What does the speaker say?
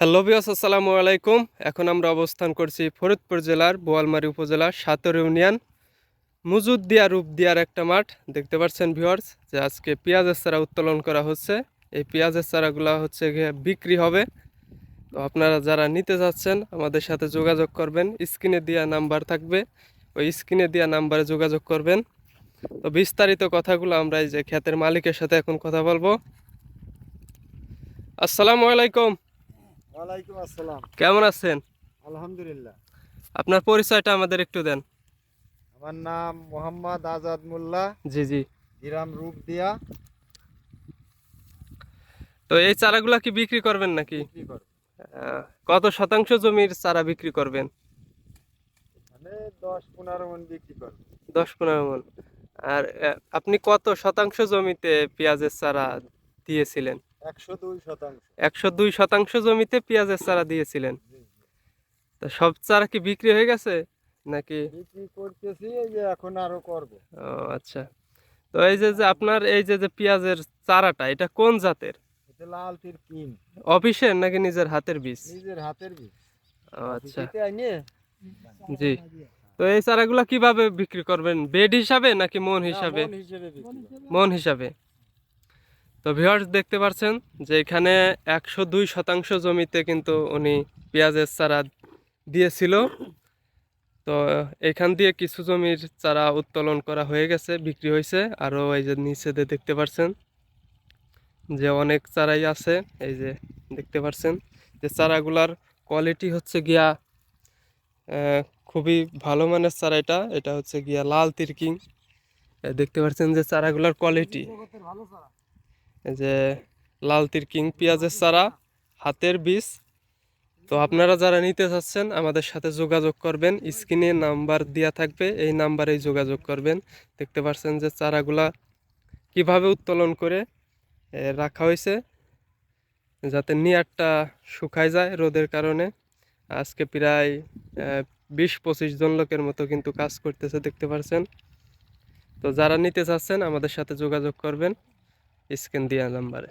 Hello বিয়াস আসসালামু আলাইকুম। এখন আমরা অবস্থান করছি ফরিদপুর জেলার বোয়ালমারী উপজেলার সাতর ইউনিয়ন মুজুদ্দিয়া রূপদিয়ার একটা মাঠ। দেখতে পাচ্ছেন ভিউয়ার্স যে আজকে পেঁয়াজের চারা উত্তোলন করা হচ্ছে। এই পেঁয়াজের চারাগুলো হচ্ছে বিক্রি হবে। তো আপনারা যারা নিতে যাচ্ছেন, আমাদের সাথে যোগাযোগ করবেন। স্ক্রিনে দেওয়া নাম্বার থাকবে। ওই স্ক্রিনে দেওয়া নাম্বারে যোগাযোগ করবেন। তো বিস্তারিত কথাগুলো আমরা এই যে ক্ষেতের মালিকের সাথে এখন কথা বলব। আসসালামু আলাইকুম। ওয়ালাইকুম আসসালাম। কেমন আছেন? আলহামদুলিল্লাহ। আপনার পরিচয়টা আমাদের একটু দেন। আমার নাম মোহাম্মদ আজাদ মোল্লা। জি জি। গ্রাম রূপদিয়া। তো এই চারাগুলা কি বিক্রি করবেন নাকি? বিক্রি কত শতাংশ জমির চারা বিক্রি করবেন? মানে দশ পনেরো মন বিক্রি করে দশ পনেরো মন। আর আপনি কত শতাংশ জমিতে পেঁয়াজের চারা দিয়েছিলেন? একশো দুই শতাংশ। জমিতে পেঁয়াজের চারা দিয়েছিলেন। জি। সব চারা কি বিক্রি হয়ে গেছে নাকি? বিক্রি করতেছি এই যে এখন আরও করব। ও আচ্ছা। তো এই যে যে আপনার এই যে যে পেঁয়াজের চারাটা এটা কোন জাতের? এটা লাল তীর কিং অফিসের নাকি নিজের হাতের বীজ? নিজের হাতের বীজ। ও আচ্ছা। জি। তো এই চারাগুলা কীভাবে বিক্রি করবেন? বেড হিসাবে নাকি মন হিসাবে? মন হিসেবে বিক্রি করে। মন হিসাবে তো ভিউয়ার্স দেখতে পাচ্ছেন যে এখানে একশো দুই শতাংশ জমিতে কিন্তু উনি পেঁয়াজের চারা দিয়েছিল। তো এখান দিয়ে কিছু জমির চারা উত্তোলন করা হয়ে গেছে, বিক্রি হয়েছে। আরও এই যে নিচেতে দেখতে পাচ্ছেন যে অনেক চারাই আছে, এই যে দেখতে পাচ্ছেন যে চারাগুলার কোয়ালিটি হচ্ছে গিয়া খুবই ভালো মানের চারা এটা। এটা হচ্ছে গিয়া লাল তিরকিং। দেখতে পাচ্ছেন যে চারাগুলার কোয়ালিটি যে লাল তিরকিং পেঁয়াজের চারা, হাতের বীজ। তো আপনারা যারা নিতে চাচ্ছেন আমাদের সাথে যোগাযোগ করবেন। স্ক্রিনে নাম্বার দেওয়া থাকবে, এই নাম্বারেই যোগাযোগ করবেন। দেখতে পাচ্ছেন যে চারাগুলা কীভাবে উত্তোলন করে রাখা হয়েছে, যাতে নিয়ারটা শুকায় যায় রোদের কারণে। আজকে প্রায় বিশ পঁচিশ জন লোকের মতো কিন্তু কাজ করতেছে, দেখতে পাচ্ছেন। তো যারা নিতে চাচ্ছেন আমাদের সাথে যোগাযোগ করবেন। স্ক্রিন দেওয়া নাম্বারে